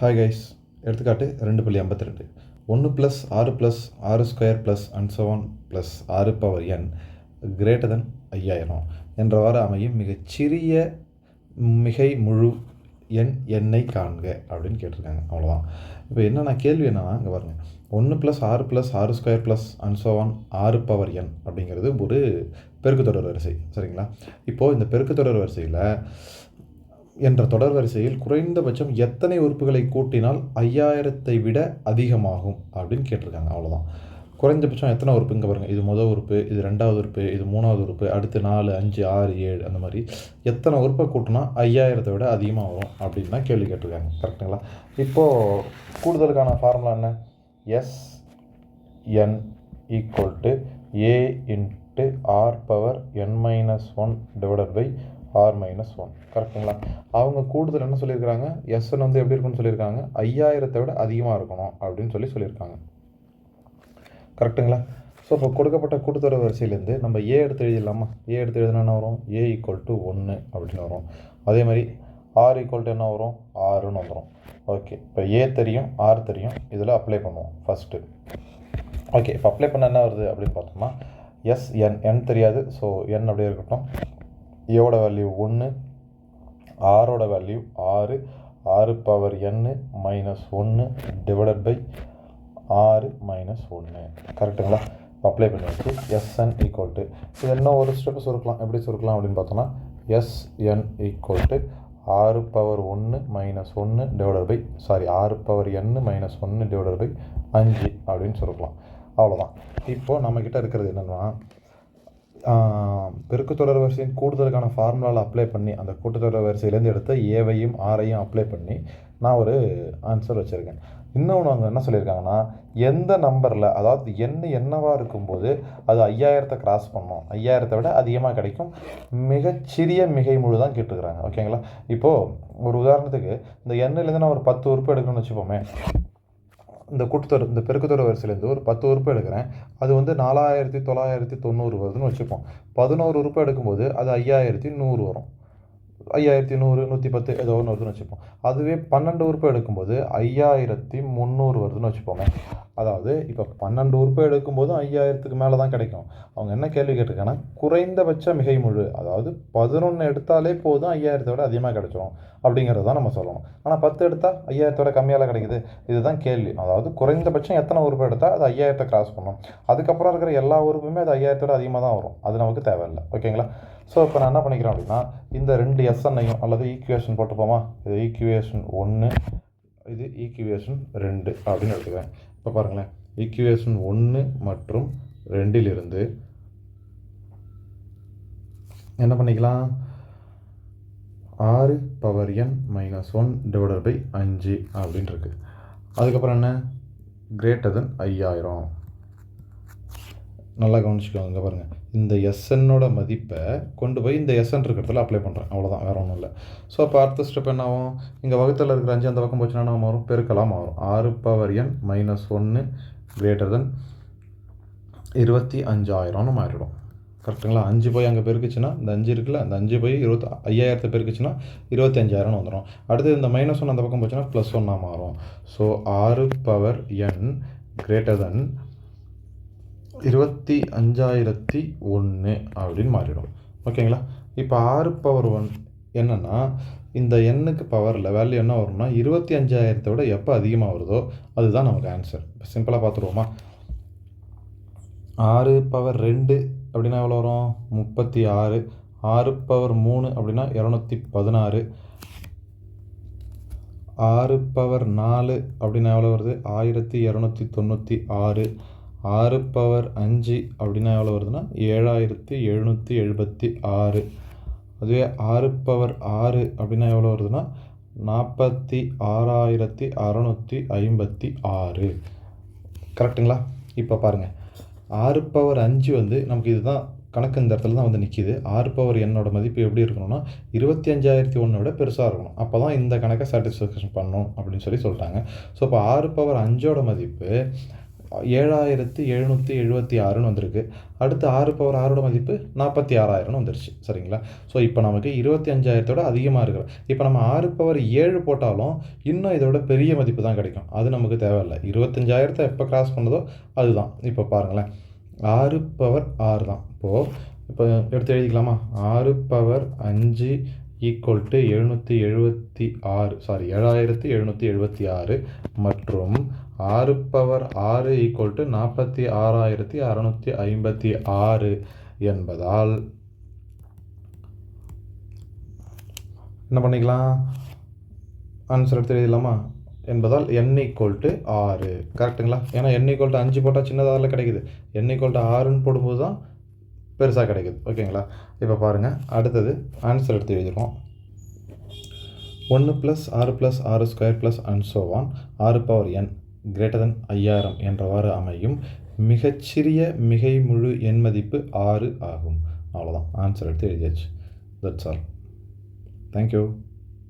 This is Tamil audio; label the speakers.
Speaker 1: ஹாய் கைஸ் எடுத்துக்காட்டு ரெண்டு புள்ளி ஐம்பத்தி ரெண்டு ஒன்று ப்ளஸ் ஆறு ப்ளஸ் ஆறு square plus and seven plus ஆறு பவர் என் கிரேட்டர் தென் ஐயாயிரம் என்றவாறு அமையும் மிகச்சிறிய மிகை முழு எண் எண்ணை காண்க அப்படின்னு கேட்டிருக்காங்க. அவ்வளோதான் இப்போ என்னென்ன கேள்வி என்னன்னா இங்கே பாருங்கள் ஒன்று ப்ளஸ் ஆறு ப்ளஸ் ஆறு ஸ்கொயர் ப்ளஸ் அண்ட் செவன் ஆறு பவர் என் அப்படிங்கிறது ஒரு பெருக்குத்தொடர் வரிசை. சரிங்களா? இப்போது இந்த பெருக்குத்தொடர் வரிசையில் என்ற தொடர் வரிசையில் குறைந்தபட்சம் எத்தனை உறுப்புகளை கூட்டினால் ஐயாயிரத்தை விட அதிகமாகும் அப்படின்னு கேட்டிருக்காங்க. அவ்வளோதான் குறைந்தபட்சம் எத்தனை உறுப்பு இங்கே பாருங்கள் இது முதல் உறுப்பு இது ரெண்டாவது உறுப்பு இது மூணாவது உறுப்பு அடுத்து நாலு அஞ்சு ஆறு ஏழு அந்த மாதிரி எத்தனை உறுப்பை கூட்டினா ஐயாயிரத்தை விட அதிகமாக வரும் அப்படின்னு தான் கேள்வி கேட்டிருக்காங்க. கரெக்டுங்களா இப்போது கூடுதலுக்கான ஃபார்முலா என்ன? S N equal to A into R power N minus one divided by R minus one கரெக்டுங்களா அவங்க கூடுதல் என்ன சொல்லியிருக்காங்க? எஸ்என் வந்து எப்படி இருக்குன்னு சொல்லியிருக்காங்க? ஐயாயிரத்தை விட அதிகமாக இருக்கணும் அப்படின்னு சொல்லி சொல்லியிருக்காங்க. கரெக்டுங்களா ஸோ இப்போ கொடுக்கப்பட்ட கூட்டுத்தொடர் வரிசையிலேருந்து நம்ம ஏ எடுத்து எழுதிடலாமா? ஏ எடுத்து எழுதினா என்ன வரும்? ஏ ஈக்குவல் டு ஒன்று அப்படின்னு வரும். அதே மாதிரி ஆர் ஈக்குவல் டு என்ன வரும்? ஆறுன்னு வந்துடும் ஓகே இப்போ ஏ தெரியும் ஆர் தெரியும். இதில் அப்ளை பண்ணுவோம். ஃபஸ்ட்டு ஓகே இப்போ அப்ளை பண்ண என்ன வருது அப்படின்னு பார்த்தோம்னா எஸ் என் என் தெரியாது. ஸோ என் அப்படியே இருக்கட்டும். ஏவோட வேல்யூ ஒன்று ஆரோட வேல்யூ ஆறு ஆறு பவர் என்னு மைனஸ் ஒன்று டிவைடட் பை ஆறு மைனஸ் ஒன்று கரெக்டுங்களா அப்ளை பண்ணியாச்சு எஸ்என் ஈக்குவல் டு இது என்ன ஒரு ஸ்டெப்பு சுருக்கலாம் எப்படி சுருக்கலாம் அப்படின்னு பார்த்தோம்னா எஸ்என் ஈக்குவல் டு ஆறு பவர் ஒன்று மைனஸ் ஒன்று டிவைடட் பை சாரி ஆறு பவர் என்னு மைனஸ் ஒன்று டிவைடட் பை அஞ்சு அப்படின்னு சுருக்கலாம். அவ்வளோதான் இப்போது நம்மக்கிட்ட இருக்கிறது என்னென்னா பெருக்குத்தொடர் வரிசையின் கூடுதலுக்கான ஃபார்முலாவில் அப்ளை பண்ணி அந்த கூட்டுத்தொடர் வரிசையிலேருந்து எடுத்த ஏவையும் ஆரையும் அப்ளை பண்ணி நான் ஒரு ஆன்சர் வச்சுருக்கேன். இன்னொன்று அவங்க என்ன சொல்லியிருக்காங்கன்னா எந்த நம்பரில் அதாவது எண் என்னவாக இருக்கும்போது அது ஐயாயிரத்தை கிராஸ் பண்ணோம். ஐயாயிரத்தை விட அதிகமாக கிடைக்கும். மிகச்சிறிய மிகை முழு தான் கேட்டுருக்குறாங்க. ஓகேங்களா இப்போது ஒரு உதாரணத்துக்கு இந்த எண்ணிலேருந்து நான் ஒரு பத்து உறுப்பு எடுக்கணும்னு வச்சுப்போமே. இந்த கூட்டத்தொடர் இந்த பெருக்குத்தொடர் வரிசையிலேருந்து ஒரு பத்து உறுப்பு எடுக்கிறேன். அது வந்து நாலாயிரத்தி தொள்ளாயிரத்தி தொண்ணூறு வருதுன்னு வச்சுப்போம். பதினோரு உறுப்பு எடுக்கும்போது அது ஐயாயிரத்தி நூறு வரும். ஐயாயிரத்தி நூறு நூற்றி பத்து ஏதோ ஒன்று வருதுன்னு வச்சுப்போம். அதுவே பன்னெண்டு உறுப்பு எடுக்கும்போது ஐயாயிரத்தி முந்நூறு வருதுன்னு வச்சுப்போமே. அதாவது இப்போ பன்னெண்டு உறுப்பை எடுக்கும்போதும் ஐயாயிரத்துக்கு மேலே தான் கிடைக்கும். அவங்க என்ன கேள்வி கேட்டிருக்காங்கன்னா குறைந்தபட்ச மிகை முழு அதாவது பதினொன்று எடுத்தாலே போதும் ஐயாயிரத்தை விட அதிகமாக கிடைச்சிரும் அப்படிங்கிறது தான் நம்ம சொல்லணும். ஆனால் பத்து எடுத்தால் ஐயாயிரத்தோட கம்மியால் கிடைக்குது. இதுதான் கேள்வி. அதாவது குறைந்தபட்சம் எத்தனை உறுப்பு எடுத்தால் அது ஐயாயிரத்தை கிராஸ் பண்ணும். அதுக்கப்புறம் இருக்கிற எல்லா உறுப்புமே அது ஐயாயிரத்தோட அதிகமாக தான் வரும். அது நமக்கு தேவையில்லை. ஓகேங்களா? ஸோ இப்போ நான் என்ன பண்ணிக்கிறேன் அப்படின்னா இந்த ரெண்டு எஸ்என்ஐயும் அல்லது ஈக்குவேஷன் போட்டுப்போமா? இது ஈக்குவேஷன் ஒன்று இது ஈக்குவேஷன் ரெண்டு அப்படின்னு எடுத்துக்கிறேன் இப்போ பாருங்களேன். ஈக்குவேஷன் ஒன்று மற்றும் ரெண்டிலிருந்து என்ன பண்ணிக்கலாம்? ஆறு power N minus one divided by அஞ்சு அப்படின்ட்டுருக்கு அதுக்கப்புறம் என்ன? கிரேட்டர் தென் ஐயாயிரம். நல்லா கவனிச்சுக்கோங்க இங்கே பாருங்கள் இந்த எஸ்என்னோட மதிப்பை கொண்டு போய் இந்த எஸ்என் இருக்கிறதுல அப்ளை பண்ணுறேன் அவ்வளோதான் வேறு ஒன்றும் இல்லை. ஸோ அப்போ அடுத்த ஸ்டெப் என்ன ஆகும் இங்கே வகுத்தில் இருக்கிற அஞ்சு அந்த பக்கம் போச்சுன்னா என்ன மாறும்? பெருக்கலாம் மாறும். ஆறு பவர் என் மைனஸ் ஒன்று கிரேட்டர் தென் இருபத்தி அஞ்சாயிரம்னு மாறிடும். கரெக்டுங்களா அஞ்சு போய் அங்கே பெருக்குச்சுன்னா இந்த அஞ்சு இருக்குல்ல அந்த அஞ்சு போய் இருபத்தி ஐயாயிரத்தை பெருக்குச்சுன்னா இருபத்தி அஞ்சாயிரம்னு வந்துடும். அடுத்து இந்த மைனஸ் ஒன் அந்த பக்கம் போச்சுன்னா ப்ளஸ் ஒன்னாக மாறும். ஸோ ஆறு பவர் என் கிரேட்டர் தென் இருபத்தி அஞ்சாயிரத்தி ஒன்று அப்படின்னு மாறிடும். ஓகேங்களா? இப்போ ஆறு பவர் ஒன் என்னென்னா இந்த எண்ணுக்கு பவரில் வேல்யூ என்ன வரும்னா இருபத்தி அஞ்சாயிரத்தை விட எப்போ அதிகமாக வருதோ அதுதான் நமக்கு ஆன்சர் இப்போ சிம்பிளாக பார்த்துருவோமா? ஆறு பவர் ரெண்டு அப்படின்னா எவ்வளோ வரும்? முப்பத்தி ஆறு. ஆறு பவர் மூணு அப்படின்னா இரநூத்தி பதினாறு. ஆறு பவர் நாலு அப்படின்னா எவ்வளோ வருது? ஆயிரத்தி இரநூத்தி தொண்ணூற்றி ஆறு. ஆறு பவர் அஞ்சு அப்படின்னா எவ்வளோ வருதுன்னா? ஏழாயிரத்தி எழுநூற்றி எழுபத்தி ஆறு. அதுவே ஆறு பவர் ஆறு அப்படின்னா எவ்வளோ வருதுன்னா? நாற்பத்தி ஆறாயிரத்தி அறநூற்றி ஐம்பத்தி ஆறு. கரெக்டுங்களா இப்போ பாருங்கள் ஆறு பவர் அஞ்சு வந்து நமக்கு இதுதான் கணக்கு இந்த இடத்துல தான் வந்து நிற்கிது ஆறு பவர் என்னோட மதிப்பு எப்படி இருக்கணும்னா? இருபத்தி அஞ்சாயிரத்தி ஒன்றை விட பெருசாக இருக்கணும். அப்போ தான் இந்த கணக்கை சாட்டிஸ்ஃபேக்ஷன் பண்ணணும் அப்படின்னு சொல்லி சொல்லிட்டாங்க. ஸோ இப்போ ஆறு பவர் அஞ்சோட மதிப்பு ஏழாயிரத்தி எழுநூற்றி எழுபத்தி ஆறுன்னு வந்திருக்கு. அடுத்து ஆறு பவர் ஆறோட மதிப்பு நாற்பத்தி ஆறாயிரம்னு வந்துருச்சு. சரிங்களா? ஸோ இப்போ நமக்கு இருபத்தி அஞ்சாயிரத்தோட அதிகமாக இருக்கிற இப்போ நம்ம ஆறு பவர் ஏழு போட்டாலும் இன்னும் இதோட பெரிய மதிப்பு தான் கிடைக்கும். அது நமக்கு தேவையில்லை. இருபத்தஞ்சாயிரத்தை எப்போ கிராஸ் பண்ணதோ அதுதான். இப்போ பாருங்களேன். ஆறு பவர் ஆறு தான். இப்போது இப்போ எடுத்து எழுதிக்கலாமா? ஆறு பவர் அஞ்சு ஈக்குவல் டு எழுநூற்றி எழுபத்தி ஆறு. சாரி ஏழாயிரத்தி எழுநூற்றி எழுபத்தி ஆறு மற்றும் ஆறு பவர் ஆறு ஈக்குவல் டு நாற்பத்தி ஆறாயிரத்தி அறநூற்றி ஐம்பத்தி ஆறு என்பதால் என்ன பண்ணிக்கலாம்? ஆன்சர் எடுத்து எழுதிடலாமா என்பதால் n ஈக்குவல் டு ஆறு. கரெக்டுங்களா ஏன்னா n ஈக்குவல் டு அஞ்சு போட்டால் சின்னதாக கிடைக்குது. n ஈக்குவல் டு ஆறுன்னு போடும்போது தான் பெருசாக கிடைக்குது. ஓகேங்களா இப்போ பாருங்கள் அடுத்தது ஆன்சர் எடுத்து எழுதிடுவோம் ஒன்று ப்ளஸ் ஆறு ப்ளஸ் ஆறு ஸ்கொயர் ப்ளஸ் அண்ட் so ஆறு பவர் என் கிரேட்டர் தன் ஐயாயிரம் என்றவாறு அமையும். மிகச்சிறிய மிகை முழு எண் மதிப்பு ஆறு ஆகும். அவ்வளோதான் ஆன்சர் எடுத்து எழுதியாச்சு. That's all thank you